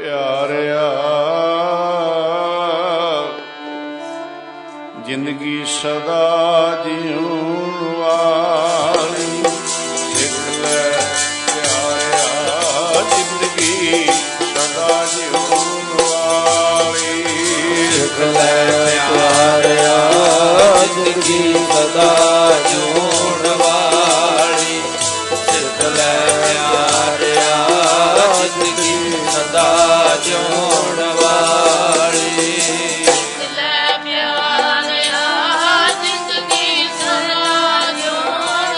ਪਿਆਰਿਆ। ਜ਼ਿੰਦਗੀ ਸਦਾ ਜਿਉਣ ਵਾਲੀ। ਸਿੱਖ ਲੈ ਪਿਆਰਿਆ ਜ਼ਿੰਦਗੀ ਸਦਾ ਜਿਉਣ ਵਾਲੀ। ਸਿੱਖ ਦਾ ਸਦਾ ਚੋਣ ਜ਼ਿੰਦਗੀ ਸਦਾ ਚੋਣ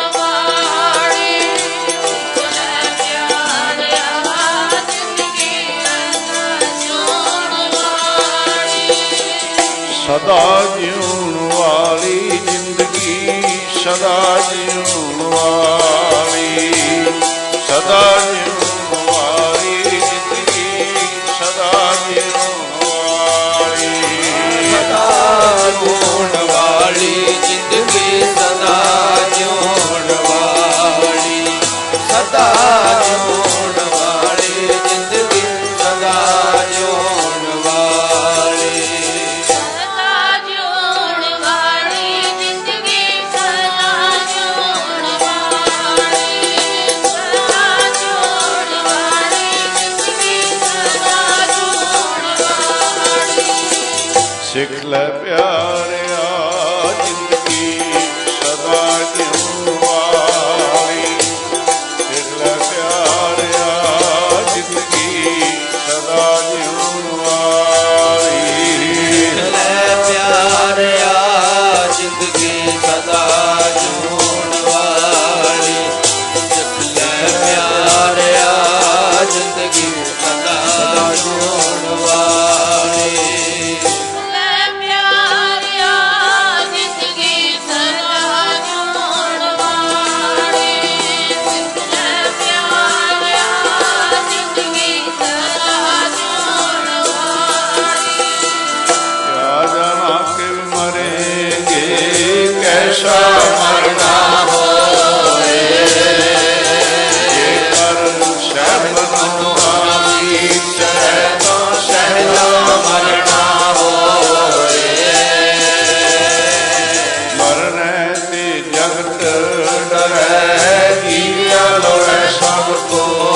ਸਦਾ ਜਿਉਣ ਵਾਲੀ ਜ਼ਿੰਦਗੀ ਸਦਾ ਜਿਉਣ ਵਾਲੀ। ਸਿੱਖ ਲੈ ਪਿਆਰੇ। Oh.